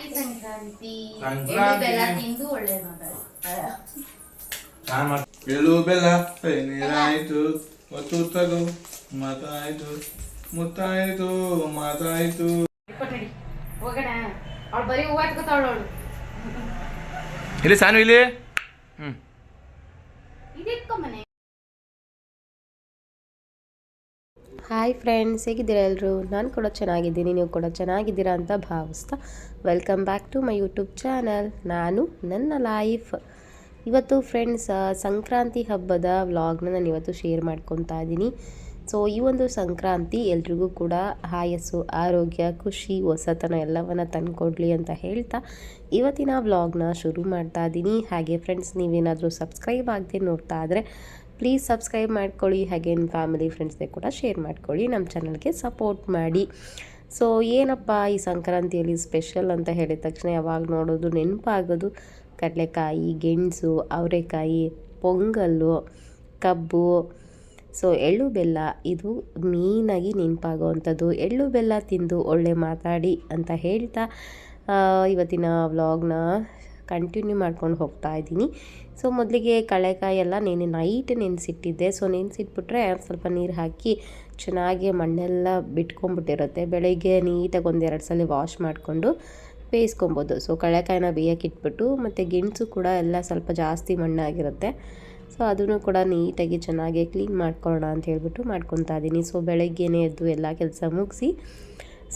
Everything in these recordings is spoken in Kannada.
ಹ್ಯಾಪಿ ಸಂಕ್ರಾಂತಿ ಬೆಲ್ಲ ತಿಂದು ಒಳ್ಳೆ ಎಳು ಬೆಲ್ಲ ನೀರಾಯ್ತು ಒತ್ತು ತಗೋ ಮಾತಾಯ್ತು ಮುತ್ತಾಯ್ತು ಮಾತಾಯ್ತು ಹೋಗಣ ಹೋಗೋಣ. ಅವಳು ಬರೀ ಹೂವು ಹತ್ಕೋತಾವಳು ಇಲ್ಲಿ ಸಾನು ಇಲ್ಲಿ. ಹ್ಮ್. ಇದಿಟ್ಕೊಂಬನೆ ಹಾಯ್ ಫ್ರೆಂಡ್ಸ್, ಹೇಗಿದ್ದೀರಾ ಎಲ್ಲರೂ? ನಾನು ಕೂಡ ಚೆನ್ನಾಗಿದ್ದೀನಿ, ನೀವು ಕೂಡ ಚೆನ್ನಾಗಿದ್ದೀರಾ ಅಂತ ಭಾವಿಸ್ತಾ. Welcome back to my YouTube channel ನಾನು ನನ್ನ ಲೈಫ್ ಇವತ್ತು ಫ್ರೆಂಡ್ಸ್ ಸಂಕ್ರಾಂತಿ ಹಬ್ಬದ ವ್ಲಾಗ್ನ ನಾನು ಇವತ್ತು ಶೇರ್ ಮಾಡ್ಕೊತಾ ಇದ್ದೀನಿ. ಸೊ ಈ ಒಂದು ಸಂಕ್ರಾಂತಿ ಎಲ್ರಿಗೂ ಕೂಡ ಆಯಸ್ಸು, ಆರೋಗ್ಯ, ಖುಷಿ, ಹೊಸತನ ಎಲ್ಲವನ್ನು ತಂದುಕೊಡ್ಲಿ ಅಂತ ಹೇಳ್ತಾ ಇವತ್ತಿನ ವ್ಲಾಗ್ನ ಶುರು ಮಾಡ್ತಾ ಇದ್ದೀನಿ. ಹಾಗೆ ಫ್ರೆಂಡ್ಸ್ ನೀವೇನಾದರೂ ಸಬ್ಸ್ಕ್ರೈಬ್ ಆಗದೆ ನೋಡ್ತಾ ಇದ್ರೆ ಪ್ಲೀಸ್ ಸಬ್ಸ್ಕ್ರೈಬ್ ಮಾಡ್ಕೊಳ್ಳಿ. ಹಾಗೆ ನಿಮ್ಮ ಫ್ಯಾಮಿಲಿ ಫ್ರೆಂಡ್ಸ್ಗೆ ಕೂಡ ಶೇರ್ ಮಾಡ್ಕೊಳ್ಳಿ. ನಮ್ಮ ಚಾನಲ್ಗೆ ಸಪೋರ್ಟ್ ಮಾಡಿ. ಸೊ ಏನಪ್ಪ ಈ ಸಂಕ್ರಾಂತಿಯಲ್ಲಿ ಸ್ಪೆಷಲ್ ಅಂತ ಹೇಳಿದ ತಕ್ಷಣ ಯಾವಾಗ ನೋಡೋದು ನೆನಪಾಗೋದು? ಕಡಲೆಕಾಯಿ, ಗೆಣಸು, ಅವರೆಕಾಯಿ, ಪೊಂಗಲ್ಲು, ಕಬ್ಬು. ಸೊ ಎಳ್ಳು ಬೆಲ್ಲ ಇದು ಮೀನಾಗಿ ನೆನಪಾಗುವಂಥದ್ದು ಎಳ್ಳು ಬೆಲ್ಲ ತಿಂದು ಒಳ್ಳೆ ಮಾತಾಡಿ ಅಂತ ಹೇಳ್ತಾ ಇವತ್ತಿನ ವ್ಲಾಗ್ನ ಕಂಟಿನ್ಯೂ ಮಾಡ್ಕೊಂಡು ಹೋಗ್ತಾ ಇದ್ದೀನಿ. ಸೊ, ಮೊದಲಿಗೆ ಕಳೆಕಾಯಿ ಎಲ್ಲ ನೆನೆ ನೈಟ್ ನೆನೆಸಿಟ್ಟಿದ್ದೆ. ಸೊ, ನೆನೆಸಿಟ್ಬಿಟ್ರೆ ಸ್ವಲ್ಪ ನೀರು ಹಾಕಿ ಚೆನ್ನಾಗಿ ಮಣ್ಣೆಲ್ಲ ಬಿಟ್ಕೊಂಡ್ಬಿಟ್ಟಿರುತ್ತೆ ಬೆಳಗ್ಗೆ ನೀಟಾಗಿ ಒಂದೆರಡು ಸಲ ವಾಶ್ ಮಾಡಿಕೊಂಡು ಬೇಯಿಸ್ಕೊಬೋದು. ಸೊ ಕಳೆಕಾಯಿನ ಬೇಯಕ್ಕೆ ಇಟ್ಬಿಟ್ಟು ಮತ್ತು ಗೆಣಸು ಕೂಡ ಎಲ್ಲ ಸ್ವಲ್ಪ ಜಾಸ್ತಿ ಮಣ್ಣಾಗಿರುತ್ತೆ. ಸೊ, ಅದನ್ನು ಕೂಡ ನೀಟಾಗಿ ಚೆನ್ನಾಗಿ ಕ್ಲೀನ್ ಮಾಡ್ಕೊಳ್ಳೋಣ ಅಂತ ಹೇಳ್ಬಿಟ್ಟು ಮಾಡ್ಕೊತಾ ಇದ್ದೀನಿ. ಸೊ, ಬೆಳಗ್ಗೆನೇ ಎದ್ದು ಎಲ್ಲ ಕೆಲಸ ಮುಗಿಸಿ,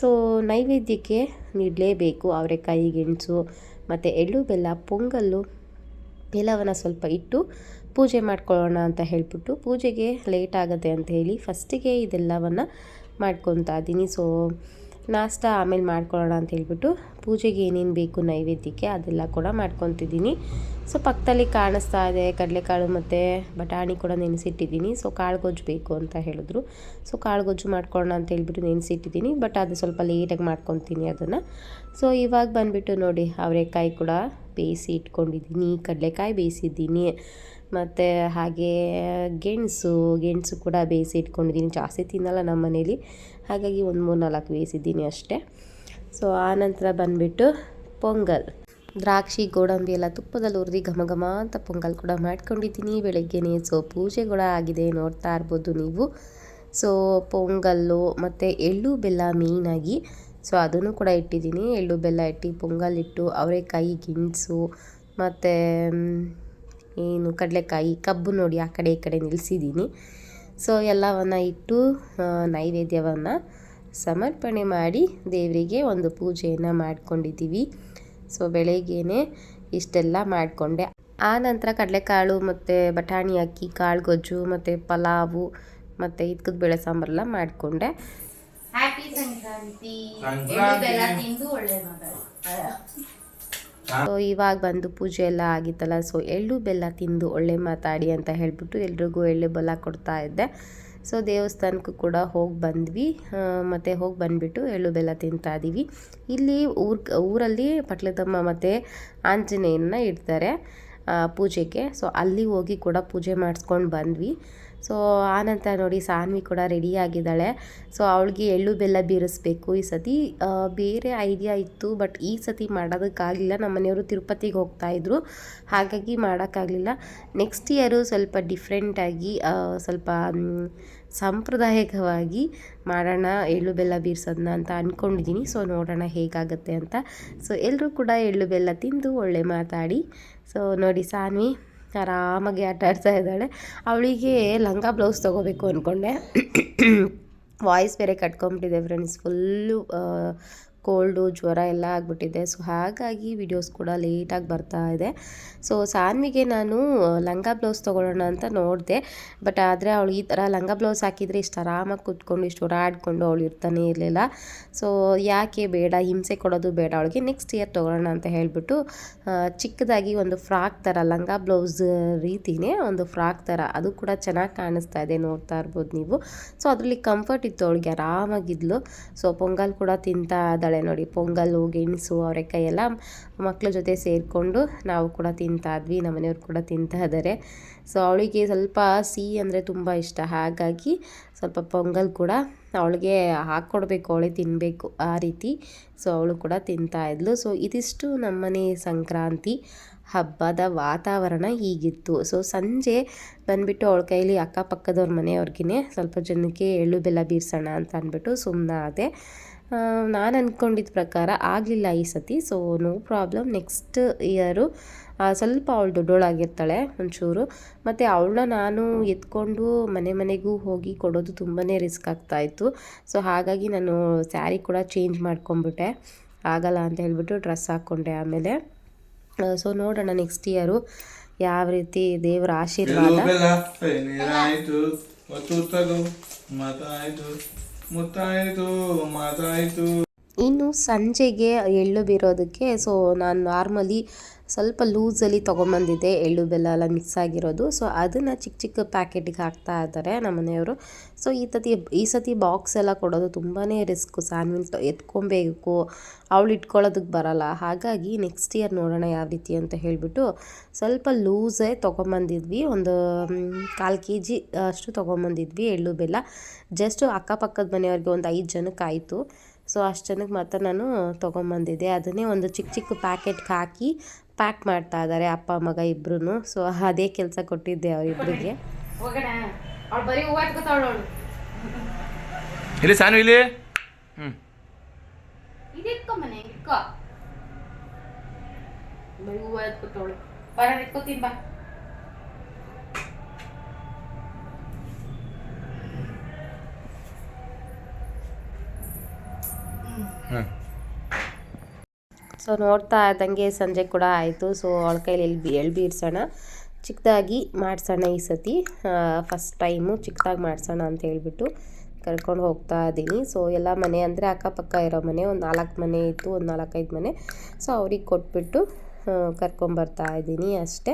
ಸೊ, ನೈವೇದ್ಯಕ್ಕೆ ನೀಡಲೇಬೇಕು. ಅವರೆಕಾಯಿ, ಗೆಣಸು ಮತ್ತು ಎಳ್ಳು, ಬೆಲ್ಲ, ಪೊಂಗಲ್ಲು, ಎಲ್ಲವನ್ನು ಸ್ವಲ್ಪ ಇಟ್ಟು ಪೂಜೆ ಮಾಡ್ಕೊಳ್ಳೋಣ ಅಂತ ಹೇಳ್ಬಿಟ್ಟು ಪೂಜೆಗೆ ಲೇಟ್ ಆಗುತ್ತೆ ಅಂತ ಹೇಳಿ ಫಸ್ಟಿಗೆ ಇದೆಲ್ಲವನ್ನು ಮಾಡ್ಕೊತಾ ಇದ್ದೀನಿ. ಸೊ ನಾಷ್ಟ ಆಮೇಲೆ ಮಾಡ್ಕೊಳ್ಳೋಣ ಅಂತ ಹೇಳ್ಬಿಟ್ಟು ಪೂಜೆಗೆ ಏನೇನು ಬೇಕು ನೈವೇದ್ಯಕ್ಕೆ ಅದೆಲ್ಲ ಕೂಡ ಮಾಡ್ಕೊತಿದ್ದೀನಿ. ಸೊ ಪಕ್ಕದಲ್ಲಿ ಕಾಣಿಸ್ತಾ ಇದೆ ಕಡಲೆಕಾಳು ಮತ್ತು ಬಟಾಣಿ ಕೂಡ ನೆನೆಸಿಟ್ಟಿದ್ದೀನಿ. ಸೊ ಕಾಳು ಗೊಜ್ಜು ಬೇಕು ಅಂತ ಹೇಳಿದ್ರು. ಸೊ ಕಾಳು ಗೊಜ್ಜು ಮಾಡ್ಕೊಳ್ಳೋಣ ಅಂತ ಹೇಳ್ಬಿಟ್ಟು ನೆನೆಸಿಟ್ಟಿದ್ದೀನಿ. ಬಟ್ ಅದು ಸ್ವಲ್ಪ ಲೇಟಾಗಿ ಮಾಡ್ಕೊತೀನಿ ಅದನ್ನು. ಸೊ ಇವಾಗ ಬಂದುಬಿಟ್ಟು ನೋಡಿ, ಅವರೆಕಾಯಿ ಕೂಡ ಬೇಯಿಸಿ ಇಟ್ಕೊಂಡಿದ್ದೀನಿ, ಕಡಲೆಕಾಯಿ ಬೇಯಿಸಿದ್ದೀನಿ. ಮತ್ತು ಹಾಗೆ ಗೆಣಸು ಗೆಣಸು ಕೂಡ ಬೇಯಿಸಿ ಇಟ್ಕೊಂಡಿದ್ದೀನಿ. ಜಾಸ್ತಿ ತಿನ್ನಲ್ಲ ನಮ್ಮ ಮನೇಲಿ. ಹಾಗಾಗಿ ಒಂದು ಮೂರು ನಾಲ್ಕು ಬೇಯಿಸಿದ್ದೀನಿ ಅಷ್ಟೇ. ಸೊ ಆನಂತರ ಬಂದುಬಿಟ್ಟು ಪೊಂಗಲ್. ದ್ರಾಕ್ಷಿ, ಗೋಡಂಬಿ ಎಲ್ಲ ತುಪ್ಪದಲ್ಲಿ ಹುರಿದು ಘಮ ಘಮ ಅಂತ ಪೊಂಗಲ್ ಕೂಡ ಮಾಡ್ಕೊಂಡಿದ್ದೀನಿ. ಬೆಳಗ್ಗೆನೇ ಸೊ ಪೂಜೆ ಕೂಡ ಆಗಿದೆ. ನೋಡ್ತಾ ಇರ್ಬೋದು ನೀವು. ಸೊ ಪೊಂಗಲ್ಲು ಮತ್ತು ಎಳ್ಳು ಬೆಲ್ಲ ಮೇಯ್ನಾಗಿ ಸೊ ಅದನ್ನು ಕೂಡ ಇಟ್ಟಿದ್ದೀನಿ. ಎಳ್ಳು ಬೆಲ್ಲ ಇಟ್ಟು ಪೊಂಗಲ್ ಇಟ್ಟು ಅವರೆಕಾಯಿ, ಗಿಣಸು ಮತ್ತು ಏನು ಕಡಲೆಕಾಯಿ ಕಬ್ಬು ನೋಡಿ ಆ ಕಡೆ ಈ ಕಡೆ ನಿಲ್ಲಿಸಿದ್ದೀನಿ ಸೊ ಎಲ್ಲವನ್ನು ಇಟ್ಟು ನೈವೇದ್ಯವನ್ನು ಸಮರ್ಪಣೆ ಮಾಡಿ ದೇವರಿಗೆ ಒಂದು ಪೂಜೆಯನ್ನು ಮಾಡ್ಕೊಂಡಿದ್ದೀವಿ. ಸೊ ಬೆಳಗ್ಗೆನೆ ಇಷ್ಟೆಲ್ಲ ಮಾಡಿಕೊಂಡೆ. ಆ ನಂತರ ಕಡಲೆಕಾಳು ಮತ್ತು ಬಟಾಣಿ ಅಕ್ಕಿ ಕಾಳು ಗೊಜ್ಜು ಮತ್ತು ಪಲಾವು ಮತ್ತು ಇದ್ಕದ ಬೇಳೆ ಸಾಂಬಾರೆಲ್ಲ ಮಾಡಿಕೊಂಡೆ. ಹ್ಯಾಪಿ ಸಂಕ್ರಾಂತಿ. ಸೊ ಇವಾಗ ಬಂದು ಪೂಜೆ ಎಲ್ಲ ಆಗಿತ್ತಲ್ಲ. ಸೊ ಎಳ್ಳು ಬೆಲ್ಲ ತಿಂದು ಒಳ್ಳೆ ಮಾತಾಡಿ ಅಂತ ಹೇಳ್ಬಿಟ್ಟು ಎಲ್ರಿಗೂ ಎಳ್ಳು ಬೆಲ್ಲ ಕೊಡ್ತಾ ಇದ್ದೆ. ಸೊ ದೇವಸ್ಥಾನಕ್ಕೂ ಕೂಡ ಹೋಗಿ ಬಂದ್ವಿ. ಮತ್ತು ಹೋಗಿ ಬಂದುಬಿಟ್ಟು ಎಳ್ಳು ಬೆಲ್ಲ ತಿಂತಾ ಇದ್ದೀವಿ ಇಲ್ಲಿ ಊರ್, ಊರಲ್ಲಿ ಪಟ್ಲದಮ್ಮ ಮತ್ತು ಆಂಜನೇಯನ ಇಡ್ತಾರೆ ಪೂಜೆಗೆ. ಸೊ ಅಲ್ಲಿ ಹೋಗಿ ಕೂಡ ಪೂಜೆ ಮಾಡಿಸ್ಕೊಂಡು ಬಂದ್ವಿ. ಸೊ ಆನಂತರ ನೋಡಿ ಸಾನ್ವಿ ಕೂಡ ರೆಡಿ ಆಗಿದ್ದಾಳೆ. ಸೊ ಅವಳಿಗೆ ಎಳ್ಳು ಬೆಲ್ಲ ಬೀರಿಸ್ಬೇಕು ಈ ಸತಿ. ಬೇರೆ ಐಡಿಯಾ ಇತ್ತು ಬಟ್ ಈ ಸತಿ ಮಾಡೋದಕ್ಕಾಗಲಿಲ್ಲ. ನಮ್ಮ ಮನೆಯವರು ತಿರುಪತಿಗೆ ಹೋಗ್ತಾಯಿದ್ರು ಹಾಗಾಗಿ ಮಾಡೋಕ್ಕಾಗಲಿಲ್ಲ. ನೆಕ್ಸ್ಟ್ ಇಯರು ಸ್ವಲ್ಪ ಡಿಫ್ರೆಂಟಾಗಿ ಸ್ವಲ್ಪ ಸಾಂಪ್ರದಾಯಿಕವಾಗಿ ಮಾಡೋಣ, ಎಳ್ಳು ಬೆಲ್ಲ ಬೀರ್ಸೋದನ್ನ ಅಂತ ಅಂದ್ಕೊಂಡಿದ್ದೀನಿ ಸೊ ನೋಡೋಣ ಹೇಗಾಗುತ್ತೆ ಅಂತ. ಸೊ ಎಲ್ಲರೂ ಕೂಡ ಎಳ್ಳು ಬೆಲ್ಲ ತಿಂದು ಒಳ್ಳೆ ಮಾತಾಡಿ. ಸೊ ನೋಡಿ ಸಾನ್ವಿ. ಆರಾಮಾಗಿ ಆಟ ಆಡ್ತಾ ಇದ್ದಾಳೆ. ಅವಳಿಗೆ ಲಂಗ ಬ್ಲೌಸ್ ತೊಗೋಬೇಕು ಅಂದ್ಕೊಂಡೆ ವಾಯ್ಸ್ ಬೇರೆ ಕಟ್ಕೊಂಬಿಟ್ಟಿದೆ ಫ್ರೆಂಡ್ಸ್ ಫುಲ್ಲು ಕೋಲ್ಡು, ಜ್ವರ ಎಲ್ಲ ಆಗಿಬಿಟ್ಟಿದೆ. ಸೊ, ಹಾಗಾಗಿ ವಿಡಿಯೋಸ್ ಕೂಡ ಲೇಟಾಗಿ ಬರ್ತಾ ಇದೆ. ಸೊ, ಸಾನ್ವಿಗೆ ನಾನು ಲಂಗ ಬ್ಲೌಸ್ ತೊಗೊಳ್ಳೋಣ ಅಂತ ನೋಡಿದೆ. ಬಟ್ ಆದರೆ ಅವಳು ಈ ಥರ ಲಂಗ ಬ್ಲೌಸ್ ಹಾಕಿದರೆ ಇಷ್ಟು ಆರಾಮಾಗಿ ಕೂತ್ಕೊಂಡು, ಇಷ್ಟು ಓಡಾಡಿಕೊಂಡು ಅವಳು ಇರ್ತಾನೆ ಇರಲಿಲ್ಲ. ಸೊ, ಯಾಕೆ ಬೇಡ, ಹಿಂಸೆ ಕೊಡೋದು ಬೇಡ. ಅವಳಿಗೆ ನೆಕ್ಸ್ಟ್ ಇಯರ್ ತೊಗೊಳ್ಳೋಣ ಅಂತ ಹೇಳಿಬಿಟ್ಟು ಚಿಕ್ಕದಾಗಿ ಒಂದು ಫ್ರಾಕ್ ಥರ, ಲಂಗ ಬ್ಲೌಸ್ ರೀತಿನೇ ಒಂದು ಫ್ರಾಕ್ ಥರ, ಅದು ಕೂಡ ಚೆನ್ನಾಗಿ ಕಾಣಿಸ್ತಾ ಇದೆ ನೋಡ್ತಾ ಇರ್ಬೋದು ನೀವು. ಸೊ, ಅದರಲ್ಲಿ ಕಂಫರ್ಟ್ ಇತ್ತು ಅವಳಿಗೆ, ಆರಾಮಾಗಿದ್ಲು. ಸೊ, ಪೊಂಗಲ್ ಕೂಡ ತಿಂತಾ ನೋಡಿ ಪೊಂಗಲ್ಲು ಗೆಣಸು ಅವರೆಕಾಯಿ ಎಲ್ಲ ಮಕ್ಕಳ ಜೊತೆ ಸೇರಿಕೊಂಡು ನಾವು ಕೂಡ ತಿಂತಾ ಇದ್ವಿ ಮನೆಯವ್ರು ಕೂಡ ತಿಂತಾ ಇದ್ದಾರೆ. ಸೊ ಅವಳಿಗೆ ಸ್ವಲ್ಪ ಸಿಹಿ ಅಂದರೆ ತುಂಬ ಇಷ್ಟ. ಹಾಗಾಗಿ ಸ್ವಲ್ಪ ಪೊಂಗಲ್ ಕೂಡ ಅವಳಿಗೆ ಹಾಕ್ಕೊಡ್ಬೇಕು ಅವಳೇ ತಿನ್ನಬೇಕು ಆ ರೀತಿ. ಸೊ ಅವಳು ಕೂಡ ತಿಂತಾ ಇದ್ಲು. ಸೊ ಇದಿಷ್ಟು ನಮ್ಮನೆ ಸಂಕ್ರಾಂತಿ ಹಬ್ಬದ ವಾತಾವರಣ ಹೀಗಿತ್ತು. ಸೊ ಸಂಜೆ ಬಂದುಬಿಟ್ಟು ಅವಳ ಕೈಲಿ ಅಕ್ಕಪಕ್ಕದವ್ರ ಮನೆಯವ್ರಿಗೆ ಸ್ವಲ್ಪ ಜನಕ್ಕೆ ಎಳ್ಳು ಬೆಲ್ಲ ಬೀರ್ಸೋಣ ಅಂತ ಅಂದ್ಬಿಟ್ಟು ಸುಮ್ಮನಾದೆ ನಾನು ಅಂದ್ಕೊಂಡಿದ್ದ ಪ್ರಕಾರ ಆಗಲಿಲ್ಲ ಈ ಸತಿ so no problem next year ಸ್ವಲ್ಪ ಅವಳು ದೊಡ್ಡೋಳಾಗಿರ್ತಾಳೆ ಒಂಚೂರು. ಮತ್ತು ಅವಳನ್ನ ನಾನು ಎತ್ಕೊಂಡು ಮನೆ ಮನೆಗೂ ಹೋಗಿ ಕೊಡೋದು ತುಂಬಾ ರಿಸ್ಕ್ ಆಗ್ತಾಯಿತ್ತು ಸೊ ಹಾಗಾಗಿ ನಾನು ಸ್ಯಾರಿ ಕೂಡ ಚೇಂಜ್ ಮಾಡ್ಕೊಂಬಿಟ್ಟೆ ಆಗಲ್ಲ ಅಂತ ಹೇಳ್ಬಿಟ್ಟು ಡ್ರೆಸ್ ಹಾಕ್ಕೊಂಡೆ ಆಮೇಲೆ. ಸೊ ನೋಡೋಣ ನೆಕ್ಸ್ಟ್ ಇಯರು ಯಾವ ರೀತಿ ದೇವರ ಆಶೀರ್ವಾದ. ಮುತ್ತಾಯ್ತು ಮಾತಾಯ್ತು. ಇನ್ನು ಸಂಜೆಗೆ ಎಳ್ಳು ಬೀರೋದಕ್ಕೆ ಸೊ ನಾನು ನಾರ್ಮಲಿ ಸ್ವಲ್ಪ ಲೂಸಲ್ಲಿ ತೊಗೊಂಬಂದಿದ್ದೆ ಎಳ್ಳು ಬೆಲ್ಲ ಎಲ್ಲ ಮಿಕ್ಸ್ ಆಗಿರೋದು. ಸೊ ಅದನ್ನು ಚಿಕ್ಕ ಚಿಕ್ಕ ಪ್ಯಾಕೆಟಿಗೆ ಹಾಕ್ತಾ ಇದ್ದಾರೆ ನಮ್ಮ ಮನೆಯವರು. ಸೊ ಈ ಸತಿ ಈ ಸತಿ ಬಾಕ್ಸ್ ಎಲ್ಲ ಕೊಡೋದು ತುಂಬಾ ರಿಸ್ಕು ಸ್ಯಾನ್ವಿನ್ ಎತ್ಕೊಬೇಕು, ಅವಳು ಇಟ್ಕೊಳ್ಳೋದಕ್ಕೆ ಬರಲ್ಲ. ಹಾಗಾಗಿ ನೆಕ್ಸ್ಟ್ ಇಯರ್ ನೋಡೋಣ ಯಾವ ರೀತಿ ಅಂತ ಹೇಳಿಬಿಟ್ಟು ಸ್ವಲ್ಪ ಲೂಸೇ ತೊಗೊಂಬಂದಿದ್ವಿ. ಒಂದು ಕಾಲು ಕೆ ಜಿ ಅಷ್ಟು ತೊಗೊಂಬಂದಿದ್ವಿ ಎಳ್ಳು ಬೆಲ್ಲ. ಜಸ್ಟ್ ಅಕ್ಕಪಕ್ಕದ ಮನೆಯವ್ರಿಗೆ ಒಂದು ಐದು ಜನಕ್ಕೆ ಆಯಿತು. ಸೊ ಅಷ್ಟು ಜನಕ್ಕೆ ಮಾತ್ರ ನಾನು ತೊಗೊಂಬಂದಿದ್ದೆ. ಅದನ್ನೇ ಒಂದು ಚಿಕ್ಕ ಚಿಕ್ಕ ಪ್ಯಾಕೆಟ್ಗೆ ಹಾಕಿ ಪ್ಯಾಕ್ ಮಾಡ್ತಾ ಇದ್ದಾರೆ ಅಪ್ಪ ಮಗ ಇಬ್ಬರೂ ಸೊ ಅದೇ ಕೆಲಸ ಕೊಟ್ಟಿದ್ದೆ ಅವರಿಬ್ಬರಿಗೆ ಇಲ್ಲಿ ಸಾನು ಇಲ್ಲಿ. ಹ್ಞೂ ಇದು ಇಟ್ಕೊ ಮನೆ ಇಟ್ಕೊ ಬರೀ ಹೂವು ಎತ್ಕೋತಾವಳು ಬರ ಇಟ್ಕೋತೀನಿ ಬಾ ಹ್ಞೂ ಸೊ ನೋಡ್ತಾ ಇದ್ದಂಗೆ ಸಂಜೆ ಕೂಡ ಆಯಿತು. ಸೊ ಅವಳ ಕೈಲಿ ಎಲ್ಲಿ ಎಳ್ಳು ಬೀರ್ಸೋಣ ಚಿಕ್ಕದಾಗಿ ಮಾಡ್ಸೋಣ ಈ ಸತಿ. ಫಸ್ಟ್ ಟೈಮು ಚಿಕ್ಕದಾಗಿ ಮಾಡ್ಸೋಣ ಅಂತ ಹೇಳ್ಬಿಟ್ಟು ಕರ್ಕೊಂಡು ಹೋಗ್ತಾ ಇದ್ದೀನಿ. ಸೊ ಎಲ್ಲ ಮನೆ ಅಂದರೆ ಅಕ್ಕಪಕ್ಕ ಇರೋ ಮನೆ. ಒಂದು ನಾಲ್ಕು ಮನೆ ಇತ್ತು, ಒಂದು ನಾಲ್ಕೈದು ಮನೆ. ಸೊ ಅವ್ರಿಗೆ ಕೊಟ್ಬಿಟ್ಟು ಕರ್ಕೊಂಬರ್ತಾ ಇದ್ದೀನಿ ಅಷ್ಟೇ.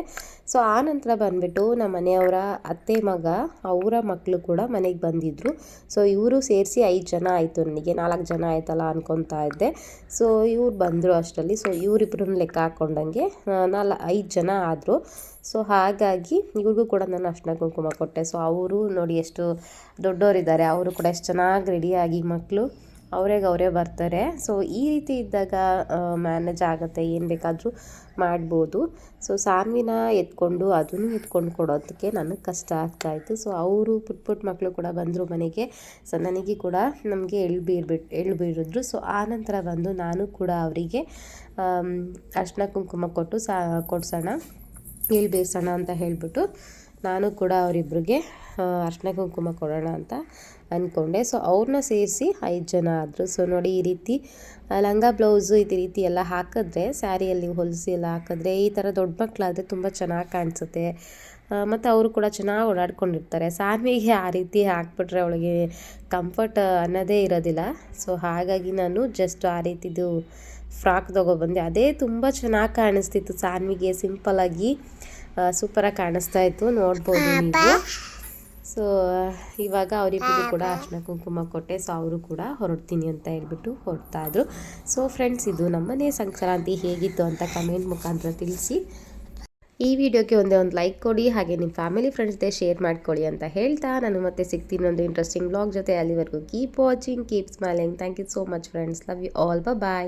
ಸೊ ಆ ನಂತರ ಬಂದುಬಿಟ್ಟು ನಮ್ಮ ಮನೆಯವರ ಅತ್ತೆ ಮಗ, ಅವರ ಮಕ್ಕಳು ಕೂಡ ಮನೆಗೆ ಬಂದಿದ್ದರು ಸೊ ಇವರು ಸೇರಿಸಿ ಐದು ಜನ ಆಯಿತು ನನಗೆ. ನಾಲ್ಕು ಜನ ಆಯ್ತಲ್ಲ ಅನ್ಕೊತಾ ಇದ್ದೆ. ಸೊ ಇವ್ರು ಬಂದರು ಅಷ್ಟರಲ್ಲಿ. ಸೊ ಇವರಿಬ್ಬರನ್ನ ಲೆಕ್ಕ ಹಾಕ್ಕೊಂಡಂಗೆ ನಾಲ್, ಐದು ಜನ ಆದರು. ಸೊ ಹಾಗಾಗಿ ಇವ್ರಿಗೂ ಕೂಡ ನಾನು ಅರ್ಶಿನ ಕುಂಕುಮ ಕೊಟ್ಟೆ. ಸೊ ಅವರು ನೋಡಿ ಎಷ್ಟು ದೊಡ್ಡವರಿದ್ದಾರೆ ಅವರು ಕೂಡ ಎಷ್ಟು ಚೆನ್ನಾಗಿ ರೆಡಿಯಾಗಿ ಮಕ್ಕಳು ಅವ್ರಿಗೆ ಅವರೇ ಬರ್ತಾರೆ. ಸೊ ಈ ರೀತಿ ಇದ್ದಾಗ ಮ್ಯಾನೇಜ್ ಆಗುತ್ತೆ, ಏನು ಬೇಕಾದರೂ ಮಾಡ್ಬೋದು. ಸೊ ಸಾನ್ವಿನ ಎತ್ಕೊಂಡು, ಅದನ್ನು ಎತ್ಕೊಂಡು ಕೊಡೋದಕ್ಕೆ ನನಗೆ ಕಷ್ಟ ಆಗ್ತಾಯಿತ್ತು ಸೊ ಅವರು ಪುಟ್ ಪುಟ್ ಮಕ್ಕಳು ಕೂಡ ಬಂದರು ಮನೆಗೆ. ಸೊ ನನಗೆ ಕೂಡ ನಮಗೆ ಎಳ್ ಬೀರ್ಬಿಟ್ಟು ಎಳ್ ಬೀರಿದ್ರು. ಸೊ ಆ ನಂತರ ಬಂದು ನಾನು ಕೂಡ ಅವರಿಗೆ ಅರ್ಶಿನ ಕುಂಕುಮ ಕೊಟ್ಟು ಸಾ, ಕೊಡ್ಸೋಣ, ಎಳ್ಳು ಬೇಯಿಸೋಣ ಅಂತ ಹೇಳಿಬಿಟ್ಟು, ನಾನು ಕೂಡ ಅವರಿಬ್ರಿಗೆ ಅರ್ಶಿನ ಕುಂಕುಮ ಕೊಡೋಣ ಅಂತ ಅಂದ್ಕೊಂಡೆ ಸೊ ಅವ್ರನ್ನ ಸೇರಿಸಿ ಐದು ಜನ ಆದರು. ಸೊ ನೋಡಿ ಈ ರೀತಿ ಲಂಗ ಬ್ಲೌಸು ಈ ರೀತಿ ಎಲ್ಲ ಹಾಕಿದ್ರೆ ಸ್ಯಾರಿಯಲ್ಲಿ ಹೊಲಿಸಿ ಎಲ್ಲ ಹಾಕಿದ್ರೆ ಈ ಥರ ದೊಡ್ಡ ಮಕ್ಕಳಾದರೆ ತುಂಬ ಚೆನ್ನಾಗಿ ಕಾಣಿಸುತ್ತೆ. ಮತ್ತು ಅವರು ಕೂಡ ಚೆನ್ನಾಗಿ ಓಡಾಡ್ಕೊಂಡಿರ್ತಾರೆ. ಸಾನ್ವಿಗೆ ಆ ರೀತಿ ಹಾಕ್ಬಿಟ್ರೆ ಅವಳಿಗೆ ಕಂಫರ್ಟ್ ಅನ್ನೋದೇ ಇರೋದಿಲ್ಲ. ಸೊ ಹಾಗಾಗಿ ನಾನು ಜಸ್ಟ್ ಆ ರೀತಿದು ಫ್ರಾಕ್ ತೊಗೊಬಂದೆ. ಅದೇ ತುಂಬ ಚೆನ್ನಾಗಿ ಕಾಣಿಸ್ತಿತ್ತು ಸಾನ್ವಿಗೆ. ಆಗಿ ಸೂಪರಾಗಿ ಕಾಣಿಸ್ತಾ ಇತ್ತು. ನೋಡ್ಬೋದು ನೀವು. ಸೊ ಇವಾಗ ಅವರಿಬ್ಬರು ಕೂಡ ಅರ್ಶಿನ ಕುಂಕುಮ ಕೊಟ್ಟೆ. ಸೊ ಅವರು ಕೂಡ ಹೊರಡ್ತೀನಿ ಅಂತ ಹೇಳ್ಬಿಟ್ಟು ಹೊರಡ್ತಾ ಇದ್ರು. ಸೊ ಫ್ರೆಂಡ್ಸ್ ಇದು ನಮ್ಮನೆ ಸಂಕ್ರಾಂತಿ ಹೇಗಿತ್ತು ಅಂತ ಕಮೆಂಟ್ ಮುಖಾಂತರ ತಿಳಿಸಿ. ಈ ವಿಡಿಯೋಗೆ ಒಂದೇ ಒಂದು ಲೈಕ್ ಕೊಡಿ ಹಾಗೆ ನಿಮ್ಮ ಫ್ಯಾಮಿಲಿ ಫ್ರೆಂಡ್ಸ್ ಜೊತೆ ಶೇರ್ ಮಾಡ್ಕೊಳ್ಳಿ ಅಂತ ಹೇಳ್ತಾ. ನಾನು ಮತ್ತೆ ಸಿಗ್ತೀನಿ ಒಂದು ಇಂಟ್ರೆಸ್ಟಿಂಗ್ ಬ್ಲಾಗ್ ಜೊತೆ. ಅಲ್ಲಿವರೆಗೂ keep watching keep smiling thank you so much friends love you all bye